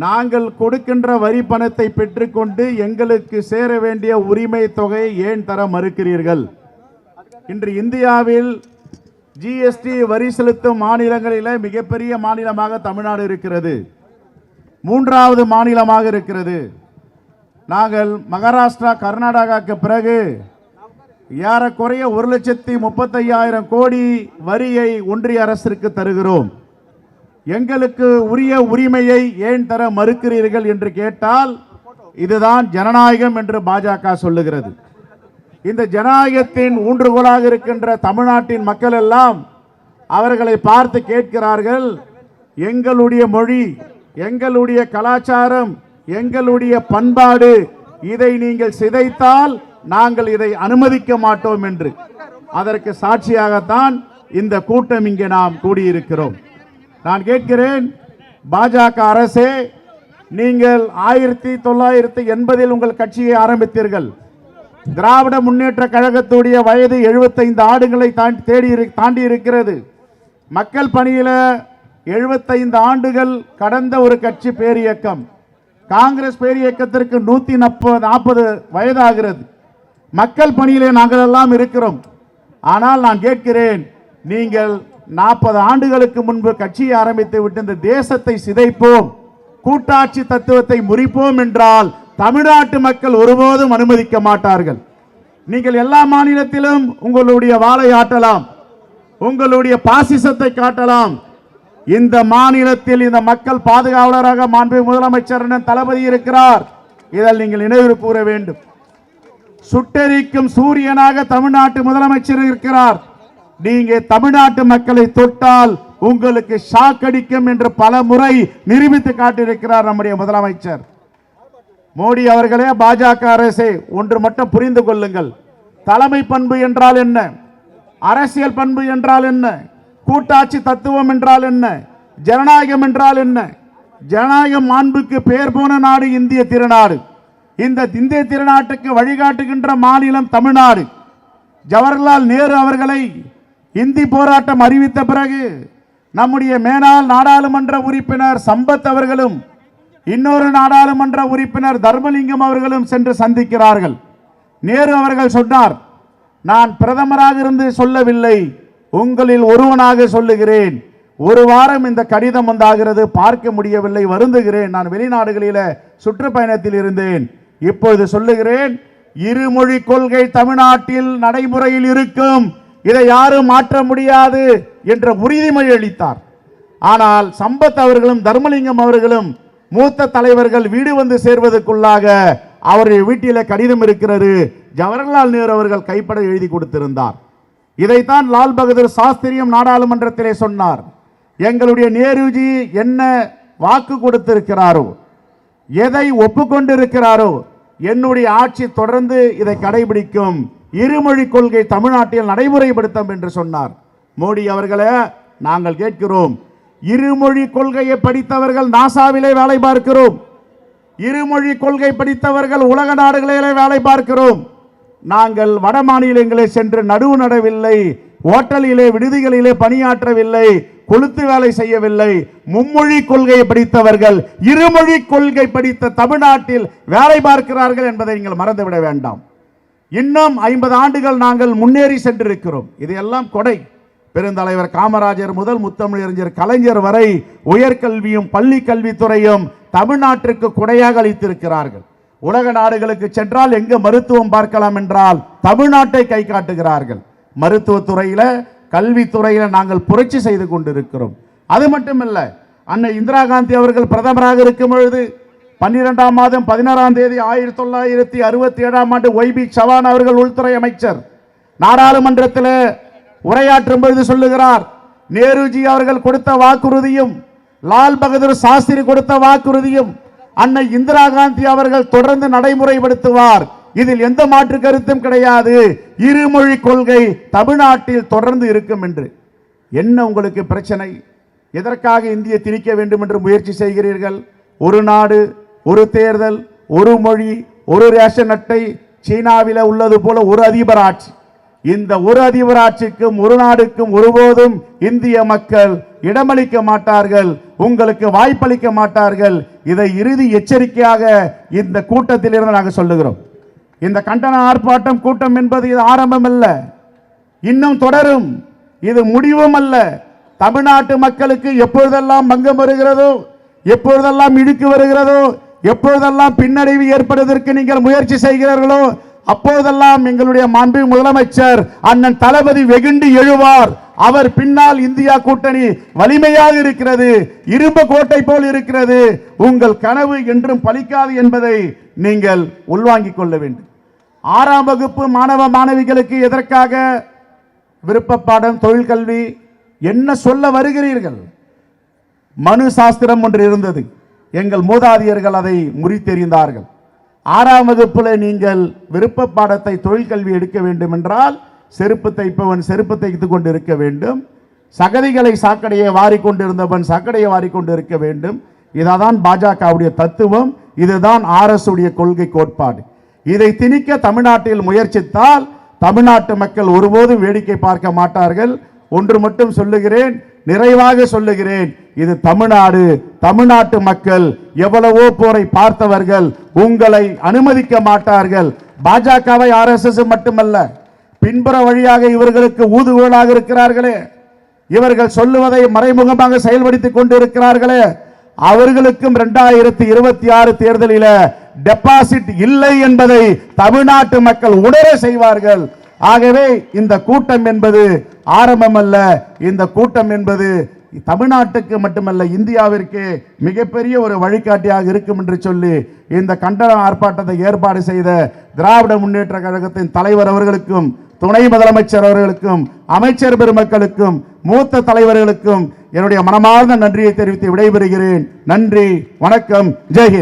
நாங்கள் கொடுக்கின்ற வரி பணத்தை பெற்றுக்கொண்டு எங்களுக்கு சேர வேண்டிய உரிமை தொகையை ஏன் தர மறுக்கிறீர்கள்? இன்று இந்தியாவில் ஜிஎஸ்டி வரி செலுத்தும் மாநிலங்களில் மிகப்பெரிய மாநிலமாக தமிழ்நாடு இருக்கிறது. மூன்றாவது மாநிலமாக இருக்கிறது. நாங்கள் மகாராஷ்டிரா கர்நாடகாவுக்கு பிறகு ஏறக்குறைய ஒரு லட்சத்தி முப்பத்தையாயிரம் கோடி வரியை ஒன்றிய அரசிற்கு தருகிறோம். எங்களுக்கு உரிய உரிமையை ஏன் தர மறுக்கிறீர்கள் என்று கேட்டால் இதுதான் ஜனநாயகம் என்று பாஜக சொல்லுகிறது. இந்த ஜனநாயகத்தின் ஊன்றுகோலாக இருக்கின்ற தமிழ்நாட்டின் மக்கள் எல்லாம் அவர்களை பார்த்து கேட்கிறார்கள் எங்களுடைய மொழி எங்களுடைய கலாச்சாரம் எங்களுடைய பண்பாடு இதை நீங்கள் சிதைத்தால் நாங்கள் இதை அனுமதிக்க மாட்டோம் என்று. அதற்கு சாட்சியாகத்தான் இந்த கூட்டம் இங்கே நாம் கூடியிருக்கிறோம். நான் கேட்கிறேன் பாஜக அரசே நீங்கள் ஆயிரத்தி தொள்ளாயிரத்தி எண்பதில் உங்கள் கட்சியை ஆரம்பித்தீர்கள். திராவிட முன்னேற்ற கழகத்துடைய வயது 75 ஆண்டுகளை தாண்டி தேடி தாண்டி இருக்கிறது. மக்கள் பணியில் எழுபத்தைந்து ஆண்டுகள் கடந்த ஒரு கட்சி பேரியக்கம். காங்கிரஸ் பேரியக்கத்திற்கு நூற்றி நாற்பது நாற்பது வயதாகிறது. மக்கள் பணியிலே நாங்கள் எல்லாம் இருக்கிறோம். ஆனால் நான் கேட்கிறேன் நீங்கள் நாற்பது ஆண்டுகளுக்கு முன்பு கட்சியை ஆரம்பித்து விட்டு இந்த தேசத்தை சிதைப்போம் கூட்டாட்சி தத்துவத்தை முறிப்போம் என்றால் தமிழ்நாட்டு மக்கள் ஒருபோதும் அனுமதிக்க மாட்டார்கள். நீங்கள் எல்லா மாநிலத்திலும் உங்களுடைய வாளை ஆட்டலாம் உங்களுடைய பாசிசத்தை காட்டலாம். இந்த மாநிலத்தில் இந்த மக்கள் பாதுகாவலராக மாண்பு முதலமைச்சர் தளபதி இருக்கிறார். இதில் நீங்கள் நினைவு கூற வேண்டும். சுட்டெரிக்கும் சூரியனாக தமிழ்நாட்டு முதலமைச்சர் இருக்கிறார். நீங்க தமிழ்நாட்டு மக்களை தொட்டால் உங்களுக்கு ஷாக் அடிக்கும் என்று பல முறை நிரூபித்து காட்டியிருக்கிறார் நம்முடைய முதலமைச்சர். மோடி அவர்களே பாஜக அரசே ஒன்று மட்டும் புரிந்து கொள்ளுங்கள். தலைமை பண்பு என்றால் என்ன? அரசியல் பண்பு என்றால் என்ன? கூட்டாட்சி தத்துவம் என்றால் என்ன? ஜனநாயகம் என்றால் என்ன? ஜனநாயகம் மாண்புக்கு பெயர் போன நாடு இந்திய திருநாடு. இந்த இந்திய திருநாட்டுக்கு வழிகாட்டுகின்ற மாநிலம் தமிழ்நாடு. ஜவஹர்லால் நேரு அவர்களை இந்தி போராட்டம் அறிவித்த பிறகு நம்முடைய மேனாள் நாடாளுமன்ற உறுப்பினர் சம்பத் அவர்களும் இன்னொரு நாடாளுமன்ற உறுப்பினர் தர்மலிங்கம் அவர்களும் சென்று சந்திக்கிறார்கள். நேரு அவர்கள் சொன்னார் நான் பிரதமராக இருந்து சொல்லவில்லை உங்களில் ஒருவனாக சொல்லுகிறேன். ஒரு வாரம் இந்த கடிதம் வந்தாகிறது பார்க்க முடியவில்லை வருந்துகிறேன். நான் வெளிநாடுகளில் சுற்றுப்பயணத்தில் இருந்தேன். இப்பொழுது சொல்லுகிறேன் இருமொழி கொள்கை தமிழ்நாட்டில் நடைமுறையில் இருக்கும். இதை யாரும் மாற்ற முடியாது என்ற உறுதிமொழி அளித்தார். ஆனால் சம்பத் அவர்களும் தர்மலிங்கம் அவர்களும் மூத்த தலைவர்கள் வீடு வந்து சேர்வதற்குள்ளாக அவருடைய வீட்டில் கடிதம் இருக்கிறது ஜவஹர்லால் நேரு அவர்கள் கைப்பட எழுதி கொடுத்திருந்தார். இதைத்தான் லால் பகதூர் சாஸ்திரியம் நாடாளுமன்றத்திலே சொன்னார். எங்களுடைய நேருஜி என்ன வாக்கு கொடுத்திருக்கிறாரோ எதை ஒப்புக்கொண்டிருக்கிறாரோ என்னுடைய ஆட்சி தொடர்ந்து இதை கடைபிடிக்கும் இருமொழி கொள்கை தமிழ்நாட்டில் நடைமுறைப்படுத்தும் என்று சொன்னார். மோடி அவர்களே நாங்கள் கேட்கிறோம் இருமொழி கொள்கையை படித்தவர்கள் நாசாவிலே வேலை பார்க்கிறோம். இருமொழி கொள்கை படித்தவர்கள் உலக நாடுகளிலே வேலை பார்க்கிறோம். நாங்கள் வட மாநிலங்களே சென்று நடுவு நடவில்லை ஓட்டலிலே விடுதிகளிலே பணியாற்றவில்லை கொளுத்து வேலை செய்யவில்லை. மும்மொழி கொள்கையை படித்தவர்கள் இருமொழி கொள்கை படித்த தமிழ்நாட்டில் வேலை பார்க்கிறார்கள் என்பதை நீங்கள் மறந்துவிட வேண்டாம். இன்னும் ஐம்பது ஆண்டுகள் நாங்கள் முன்னேறி சென்றிருக்கிறோம். இதையெல்லாம் கொடை. பெருந்தலைவர் காமராஜர் முதல் முத்தமிழறிஞர் கலைஞர் வரை உயர்கல்வியும் பள்ளி கல்வித்துறையும் தமிழ்நாட்டிற்கு கொடையாக அளித்திருக்கிறார்கள். உலக நாடுகளுக்கு சென்றால் எங்கு மருத்துவம் பார்க்கலாம் என்றால் தமிழ்நாட்டை கை காட்டுகிறார்கள். மருத்துவத்துறையில் கல்வித்துறையில் நாங்கள் புரட்சி செய்து கொண்டிருக்கிறோம். அது மட்டுமல்ல அன்னை இந்திரா காந்தி அவர்கள் பிரதமராக இருக்கும் பொழுது பன்னிரெண்டாம் மாதம் பதினாறாம் தேதி ஆயிரத்தி தொள்ளாயிரத்தி அறுபத்தி ஏழாம் ஆண்டு ஒய்பி சவான் அவர்கள் உள்துறை அமைச்சர். நாடாளுமன்றத்தில் உரையாற்றும் பொழுது சொல்லுகிறார் நேருஜி அவர்கள் கொடுத்த வாக்குறுதியும் லால் பகதூர் சாஸ்திரி கொடுத்த வாக்குறுதியும் அன்னை இந்திரா காந்தி அவர்கள் தொடர்ந்து நடைமுறைப்படுத்துவார். இதில் எந்த மாற்று கருத்தும் கிடையாது. இருமொழி கொள்கை தமிழ்நாட்டில் தொடர்ந்து இருக்கும் என்று. என்ன உங்களுக்கு பிரச்சனை? எதற்காக இந்திய திணிக்க வேண்டும் என்று முயற்சி செய்கிறீர்கள்? ஒரு நாடு ஒரு தேர்தல் ஒரு மொழி ஒரு ரேஷன் அட்டை சீனாவில் உள்ளது போல ஒரு அதிபர் ஆட்சி. இந்த ஒரு அதிபர் ஆட்சிக்கும் ஒரு நாடுக்கும் ஒருபோதும் இந்திய மக்கள் இடமளிக்க மாட்டார்கள் உங்களுக்கு வாய்ப்பளிக்க மாட்டார்கள். இதை இறுதி எச்சரிக்கையாக இந்த கூட்டத்திலிருந்து நாங்கள் சொல்லுகிறோம். இந்த கண்டன ஆர்ப்பாட்டம் கூட்டம் என்பது இது ஆரம்பம் அல்ல இன்னும் தொடரும். இது முடிவும் அல்ல. தமிழ்நாட்டு மக்களுக்கு எப்பொழுதெல்லாம் பங்கம் வருகிறதோ எப்பொழுதெல்லாம் இழுக்கு வருகிறதோ எப்பொழுதெல்லாம் பின்னடைவு ஏற்படுவதற்கு நீங்கள் முயற்சி செய்கிறீர்களோ அப்போதெல்லாம் எங்களுடைய மாண்பு முதலமைச்சர் அண்ணன் தளபதி வெகுண்டு எழுவார். அவர் பின்னால் இந்தியா கூட்டணி வலிமையாக இருக்கிறது இரும்பு கோட்டை போல் இருக்கிறது. உங்கள் கனவு என்றும் பலிக்காது என்பதை நீங்கள் உள்வாங்கிக் கொள்ள வேண்டும். ஆறாம் வகுப்பு மாணவ மாணவிகளுக்கு எதற்காக விருப்ப பாடம் தொழில் கல்வி என்ன சொல்ல வருகிறீர்கள்? மனு சாஸ்திரம் ஒன்று இருந்தது. எங்கள் மூதாதையர்கள் அதை முறித்தெறிந்தார்கள். ஆறாம் வகுப்பில் நீங்கள் விருப்ப பாடத்தை தொழிற்கல்வி எடுக்க வேண்டும் என்றால் செருப்பு தைப்பவன் செருப்பு தைத்து கொண்டு இருக்க வேண்டும். சகதிகளை சாக்கடையை வாரிக்கொண்டிருந்தவன் சாக்கடையை வாரிக்கொண்டு இருக்க வேண்டும். இதான் பாஜகவுடைய தத்துவம். இதுதான் ஆர்எஸ் உடைய கொள்கை கோட்பாடு. இதை திணிக்க தமிழ்நாட்டில் முயற்சித்தால் தமிழ்நாட்டு மக்கள் ஒருபோதும் வேடிக்கை பார்க்க மாட்டார்கள். ஒன்று மட்டும் சொல்லுகிறேன் நிறைவாக சொல்லுகிறேன். இது தமிழ்நாடு தமிழ்நாட்டு மக்கள் எவ்வளவோ போரை பார்த்தவர்கள் உங்களை அனுமதிக்க மாட்டார்கள். பாஜகவை ஆர்எஸ்எஸ் மட்டுமல்ல பின்புற வழியாக இவர்களுக்கு ஊதுகோலாக இருக்கிறார்களே. இவர்கள் சொல்லுவதை மறைமுகமாக செயல்படுத்திக் கொண்டிருக்கிறார்களே. அவர்களுக்கும் இரண்டாயிரத்தி இருபத்தி ஆறு தேர்தலில் டெபாசிட் இல்லை என்பதை தமிழ்நாட்டு மக்கள் உணர செய்வார்கள். ஆகவே இந்த கூட்டம் என்பது ஆரம்பம் அல்ல இந்த கூட்டம் என்பது தமிழ்நாட்டுக்கு மட்டுமல்ல இந்தியாவிற்கு மிகப்பெரிய ஒரு வழிகாட்டியாக இருக்கும் என்று சொல்லி இந்த கண்டன ஆர்ப்பாட்டத்தை ஏற்பாடு செய்த திராவிட முன்னேற்ற கழகத்தின் தலைவர் அவர்களுக்கும் துணை முதலமைச்சர் அவர்களுக்கும் அமைச்சர் பெருமக்களுக்கும் மூத்த தலைவர்களுக்கும் என்னுடைய மனமார்ந்த நன்றியை தெரிவித்து விடைபெறுகிறேன். நன்றி வணக்கம் ஜெய்ஹிந்த்.